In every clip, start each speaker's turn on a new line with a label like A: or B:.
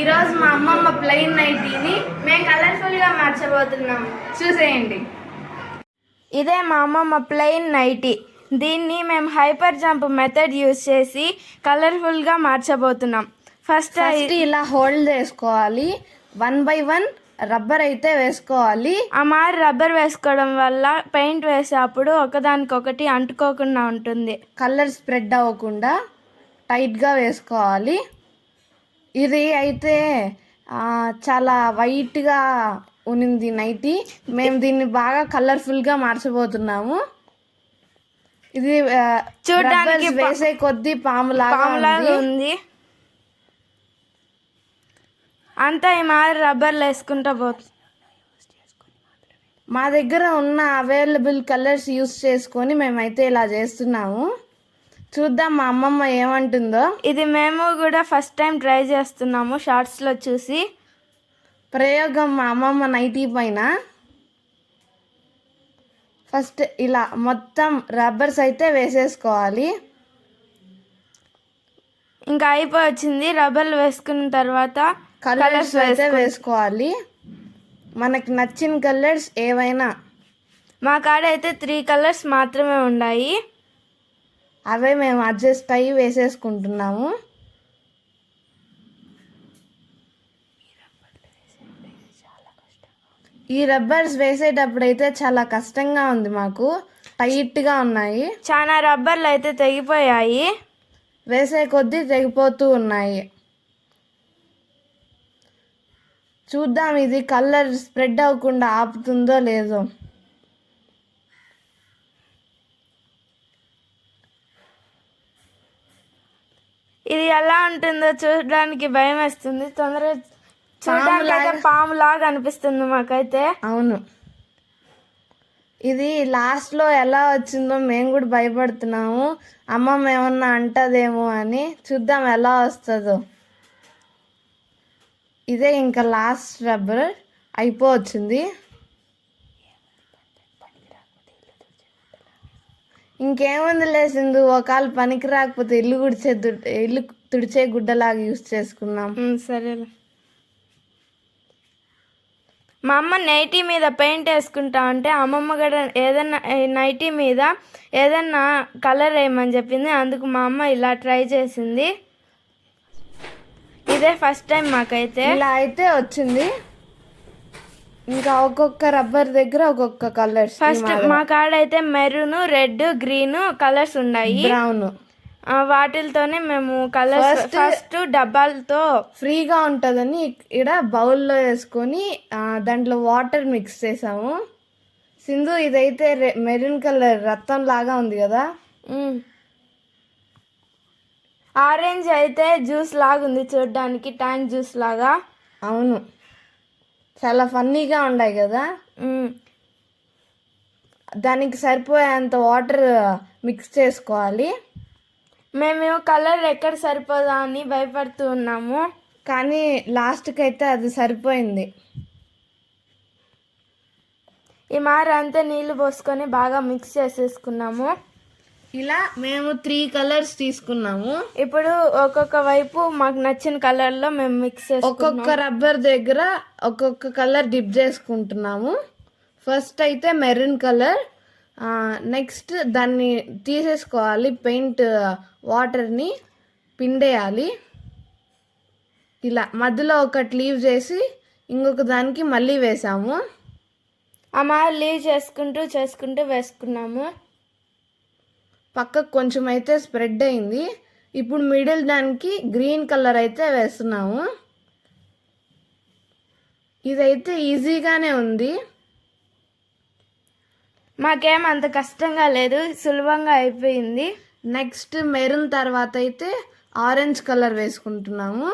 A: ఈరోజు మా అమ్మమ్మ ప్లెయిన్ నైటీని మేము కలర్ఫుల్గా మార్చబోతున్నాం. చూసేయండి. ఇదే మా అమ్మమ్మ ప్లెయిన్ నైటీ దీన్ని మేము హైపర్ జంప్ మెథడ్ యూస్ చేసి కలర్ఫుల్గా మార్చబోతున్నాం. ఫస్ట్
B: ఫస్ట్ ఇలా హోల్డ్ చేసుకోవాలి. వన్ బై వన్ రబ్బర్ అయితే వేసుకోవాలి.
A: ఆ మారి రబ్బర్ వేసుకోవడం వల్ల పెయింట్ వేసేటప్పుడు ఒకదానికొకటి అంటుకోకుండా ఉంటుంది.
B: కలర్ స్ప్రెడ్ అవ్వకుండా టైట్గా వేసుకోవాలి. ఇది అయితే చాలా వైట్గా ఉనింది నైటీ. మేము దీన్ని బాగా కలర్ఫుల్గా మార్చబోతున్నాము. ఇది
A: చూడ్డానికి
B: వేసే కొద్దీ పాములాగా ఉంది.
A: ఉంది. అంతా ఈ మాదిరి రబ్బర్లు వేసుకుంటా పోతుంది
B: మా దగ్గర ఉన్న అవైలబుల్ కలర్స్ యూస్ చేసుకొని మేమైతే ఇలా చేస్తున్నాము. చూద్దాం మా అమ్మమ్మ ఏమంటుందో.
A: ఇది మేము కూడా ఫస్ట్ టైం ట్రై చేస్తున్నాము షార్ట్స్లో చూసి.
B: ప్రయోగం మా అమ్మమ్మ నైటీ పైన. ఫస్ట్ ఇలా మొత్తం రబ్బర్స్ అయితే వేసేసుకోవాలి.
A: ఇంకా అయిపోయి వచ్చింది రబ్బర్లు వేసుకున్న తర్వాత
B: కలర్స్ అయితే వేసుకోవాలి. మనకు నచ్చిన కలర్స్ ఏవైనా.
A: మా కాడ అయితే త్రీ కలర్స్ మాత్రమే ఉన్నాయి
B: అవే మేము అడ్జస్ట్ అయ్యి వేసేసుకుంటున్నాము. ఈ రబ్బర్స్ వేసేటప్పుడు అయితే చాలా కష్టంగా ఉంది మాకు. టైట్గా ఉన్నాయి.
A: చాలా రబ్బర్లు అయితే తెగిపోయాయి.
B: వేసే కొద్దీ తెగిపోతూ ఉన్నాయి. చూద్దాం ఇది కలర్ స్ప్రెడ్ అవ్వకుండా ఆపుతుందో లేదో.
A: ఇది ఎలా ఉంటుందో చూడడానికి భయం వేస్తుంది. తొందరగా చూడడానికి అయితే పాము లాగా అనిపిస్తుంది మాకైతే.
B: అవును. ఇది లాస్ట్లో ఎలా వచ్చిందో మేము కూడా భయపడుతున్నాము. అమ్మమ్మ ఏమన్నా అంటదేమో అని చూద్దాం ఎలా వస్తుందో. ఇదే ఇంకా లాస్ట్ రబ్బర్ అయిపోవచ్చింది. ఇంకేముంది లేసింది ఒకవేళ పనికి రాకపోతే ఇల్లు గుడిచే ఇల్లు తుడిచే గుడ్డలాగా యూస్ చేసుకుందాం.
A: సరేలే. మా అమ్మ నైటీ మీద పెయింట్ వేసుకుంటా అంటే అమ్మమ్మ కూడా ఏదన్నా నైటీ మీద ఏదన్నా కలర్ వేయమని చెప్పింది. అందుకు మా అమ్మ ఇలా ట్రై చేసింది. ఇదే ఫస్ట్ టైం మాకైతే.
B: ఇలా అయితే వచ్చింది. ఇంకా ఒక్కొక్క రబ్బర్ దగ్గర ఒక్కొక్క కలర్స్
A: ఫస్ట్ మా కాడ అయితే మెరూన్ రెడ్ గ్రీన్ కలర్స్ ఉన్నాయి.
B: బ్రౌన్
A: వాటితోనే మేము కలర్స్ ఫస్ట్ డబ్బాలతో
B: ఫ్రీగా ఉంటుందని ఇక్కడ బౌల్లో వేసుకొని దాంట్లో వాటర్ మిక్స్ చేసాము. సింధు ఇదైతే మెరూన్ కలర్ రక్తం లాగా ఉంది కదా?
A: ఆరెంజ్ అయితే జ్యూస్ లాగా ఉంది చూడడానికి ట్యాంక్ జ్యూస్ లాగా.
B: అవును. చాలా ఫన్నీగా ఉన్నాయి కదా. దానికి సరిపోయేంత వాటర్ మిక్స్ చేసుకోవాలి.
A: మేము కలర్ ఎక్కడ సరిపోదా అని భయపడుతూ ఉన్నాము.
B: కానీ లాస్ట్కి అయితే అది సరిపోయింది.
A: ఈ మార అంతా నీళ్ళు పోసుకొని బాగా మిక్స్ చేసేసుకున్నాము.
B: ఇలా మేము త్రీ కలర్స్ తీసుకున్నాము.
A: ఇప్పుడు ఒక్కొక్క వైపు మాకు నచ్చిన కలర్లో మేము మిక్స్
B: ఒక్కొక్క రబ్బర్ దగ్గర ఒక్కొక్క కలర్ డిప్ చేసుకుంటున్నాము. ఫస్ట్ అయితే మెరూన్ కలర్ నెక్స్ట్ దాన్ని తీసేసుకోవాలి పెయింట్ వాటర్ని పిండేయాలి. ఇలా మధ్యలో ఒకటి లీవ్ చేసి ఇంకొక దానికి మళ్ళీ వేసాము.
A: ఆ మార లీవ్ చేసుకుంటూ చేసుకుంటూ వేసుకున్నాము.
B: పక్కకు కొంచెం అయితే స్ప్రెడ్ అయింది. ఇప్పుడు మిడిల్ దానికి గ్రీన్ కలర్ అయితే వేస్తున్నాము. ఇదైతే ఈజీగానే ఉంది.
A: మాకేం అంత కష్టంగా లేదు సులభంగా అయిపోయింది.
B: నెక్స్ట్ మెరూన్ తర్వాత అయితే ఆరెంజ్ కలర్ వేసుకుంటున్నాము.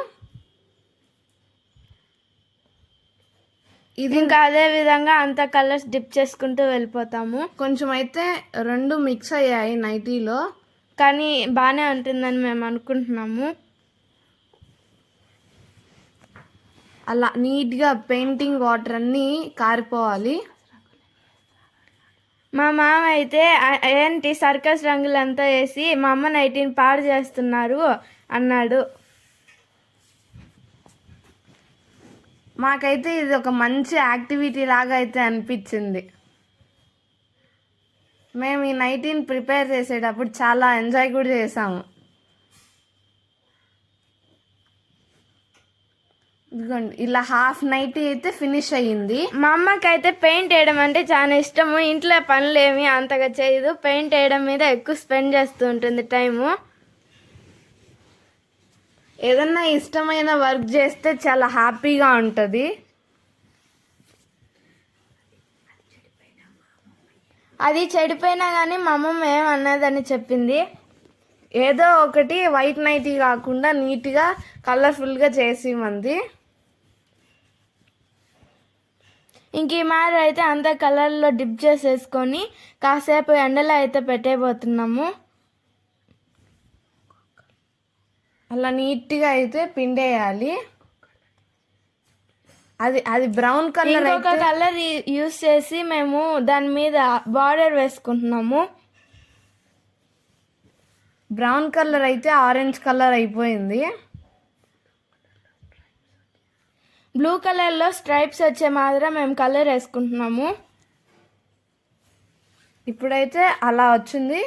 B: ఇది
A: ఇంకా అదే విధంగా అంత కలర్స్ డిప్ చేసుకుంటూ వెళ్ళిపోతాము.
B: కొంచెం అయితే రెండు మిక్స్ అయ్యాయి నైటీలో.
A: కానీ బాగానే ఉంటుందని మేము అనుకుంటున్నాము.
B: అలా నీట్గా పెయింటింగ్ వాటర్ అన్నీ కారిపోవాలి.
A: మా మామ అయితే "ఆ- ఏంటి సర్కస్ రంగులంతా వేసి మా అమ్మ నైటీని పాడు చేస్తున్నారు అన్నాడు.
B: మాకైతే ఇది ఒక మంచి యాక్టివిటీ లాగా అయితే అనిపించింది. మేము ఈ నైటీని ప్రిపేర్ చేసేటప్పుడు చాలా ఎంజాయ్ కూడా చేసాము. ఇదిగోండి ఇలా హాఫ్ నైటీ అయితే ఫినిష్ అయ్యింది.
A: మా అమ్మకి అయితే పెయింట్ వేయడం అంటే చాలా ఇష్టము. ఇంట్లో పనులు ఏమి అంతగా చేయదు. పెయింట్ వేయడం మీద ఎక్కువ స్పెండ్ చేస్తూ ఉంటుంది టైము.
B: ఏదన్నా ఇష్టమైన వర్క్ చేస్తే చాలా హ్యాపీగా ఉంటుంది.
A: అది చెడిపోయినా కానీ మా అమ్మమ్మ ఏమన్నదని చెప్పింది.
B: ఏదో ఒకటి వైట్ నైటీ కాకుండా నీట్గా కలర్ఫుల్గా చేసి మంది
A: ఇంక ఈ మాదిరి అయితే అంతా కలర్లో డిప్ చేసేసుకొని కాసేపు ఎండలో అయితే పెట్టేయబోతున్నాము.
B: అలా నీట్గా అయితే పిండేయాలి. అది అది బ్రౌన్ కలర్
A: ఇంకొక కలర్ యూస్ చేసి మేము దాని మీద బార్డర్ వేసుకుంటున్నాము.
B: బ్రౌన్ కలర్ అయితే ఆరెంజ్ కలర్ అయిపోయింది.
A: బ్లూ కలర్లో స్ట్రైప్స్ వచ్చే మాదిరి మేము కలర్ వేసుకుంటున్నాము.
B: ఇప్పుడైతే అలా వచ్చింది.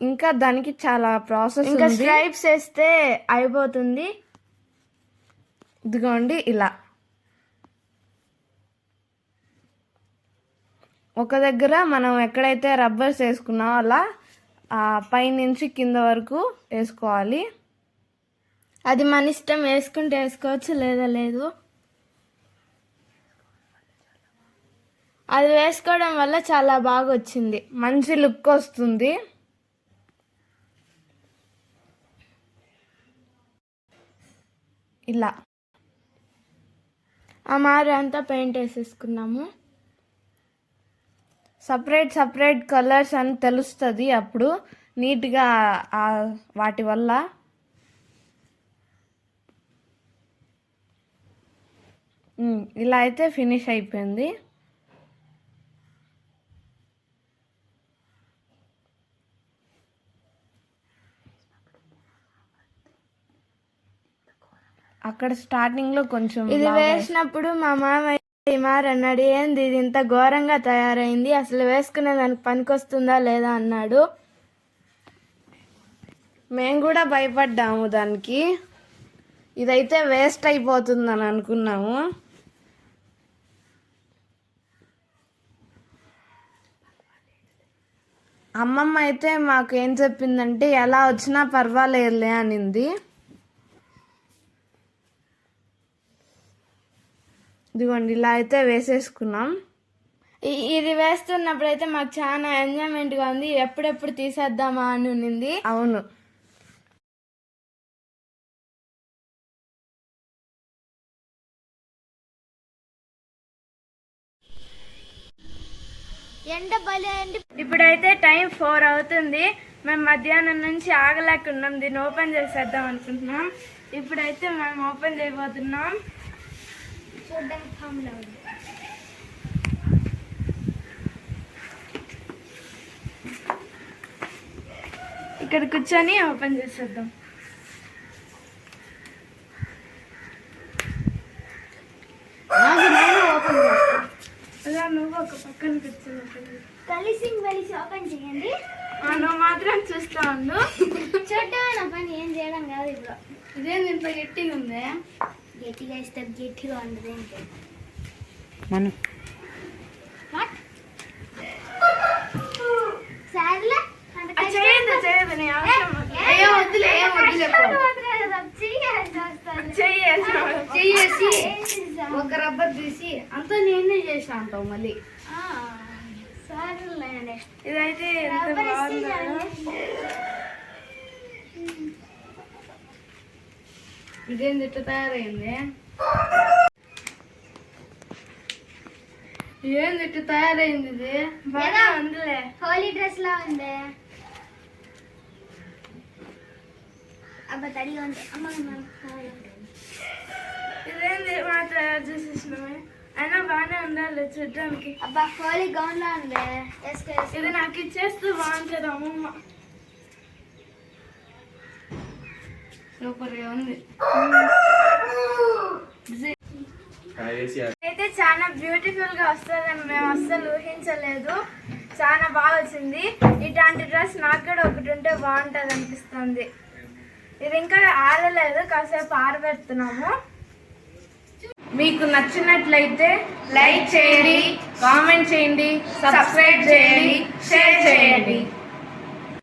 B: ఇంకా దానికి చాలా ప్రాసెస్
A: ఇంకా స్ట్రైప్స్ వేస్తే అయిపోతుంది.
B: ఇదిగోండి ఇలా. ఒక దగ్గర మనం ఎక్కడైతే రబ్బర్స్ వేసుకున్నామో అలా ఆ పైనుంచి కింద వరకు వేసుకోవాలి.
A: అది మన ఇష్టం వేసుకుంటే వేసుకోవచ్చు లేదా లేదు. అది వేసుకోవడం వల్ల చాలా బాగా వచ్చింది
B: మంచి లుక్ వస్తుంది. ఇలా.
A: ఆ మారు అంతా పెయింట్ వేసేసుకున్నాము.
B: సపరేట్ సపరేట్ కలర్స్ అని తెలుస్తుంది అప్పుడు. నీట్గా వాటి వల్ల. ఇలా అయితే ఫినిష్ అయిపోయింది. అక్కడ స్టార్టింగ్లో కొంచెం
A: ఇది వేసినప్పుడు మా ఈ మారు అన్నాడు ఏంది ఇది ఇంత ఘోరంగా తయారైంది అసలు వేసుకునే దానికి పనికొస్తుందా లేదా అన్నాడు.
B: మేము కూడా భయపడ్డాము దానికి. ఇదైతే వేస్ట్ అయిపోతుందని అనుకున్నాము. అమ్మమ్మ అయితే మాకు ఏం చెప్పిందంటే ఎలా వచ్చినా పర్వాలేదులే అనింది. ఇదిగోండి ఇలా అయితే వేసేసుకున్నాం.
A: ఇది వేస్తున్నప్పుడు అయితే మాకు చాలా ఎంజాయ్మెంట్గా ఉంది. ఎప్పుడెప్పుడు తీసేద్దామా అని ఉన్నింది.
B: అవును.
A: ఎండ బలి ఇప్పుడైతే టైం ఫోర్ అవుతుంది. మేము మధ్యాహ్నం నుంచి ఆగలేకున్నాం దీన్ని ఓపెన్ చేసేద్దాం అనుకుంటున్నాం. ఇప్పుడైతే మేము ఓపెన్ చేయబోతున్నాం. ఇక్కడ కూర్చొని ఓపెన్ చేసేద్దాం. అలా నువ్వు ఒక పక్కన కూర్చొని
C: కలిసి కలిసి ఓపెన్ చేయండి.
A: నువ్వు మాత్రం చూస్తా ఉండు.
C: చూడటమైన పని ఏం చేయడం కాదు ఇప్పుడు.
A: ఇదేం ఇంత గట్టిగా ఉంది?
C: గట్టిగా ఇస్తే గట్టిగా ఉండదు
B: మనం
C: ఒక రబ్బర్ తీసి అంతా నేనే చేసా అంటావు మళ్ళీ సర్లే నెక్స్ట్
A: ఇదైతే ఎంత
C: రబ్బర్ ఇస్తే
A: బాగుందో
B: ఇదేంది ఇట్లా తయారైంది ఏంది ఇట్లా తయారైంది ఇది
A: బాగా ఉందిలే
C: హోలీ డ్రెస్ లా ఉంది అబ్బా తడిగా ఉంది అమ్మ అమ్మ.
A: ఇదేంది మా తయారు చేసేసినవి అయినా బాగానే ఉండాలి చూడడానికి
C: అబ్బా హోలీ గౌన్ లా ఉంది వేసుకో వేసుకో.
A: ఇది నాకు ఇచ్చేస్తూ బాగుంటుంది అమ్మమ్మ
B: అయితే చాలా
D: బ్యూటిఫుల్గా
A: వస్తుందని మేము అస్సలు ఊహించలేదు. చాలా బాగా వచ్చింది. ఇట్లాంటి డ్రెస్ నాకు కూడా ఒకటి ఉంటే బాగుంటుంది అనిపిస్తుంది. ఇది ఇంకా ఆరలేదు కాసేపు ఆరబెడుతున్నాము. మీకు నచ్చినట్లయితే లైక్ చేయండి కామెంట్ చేయండి సబ్స్క్రైబ్ చేయండి షేర్ చేయండి.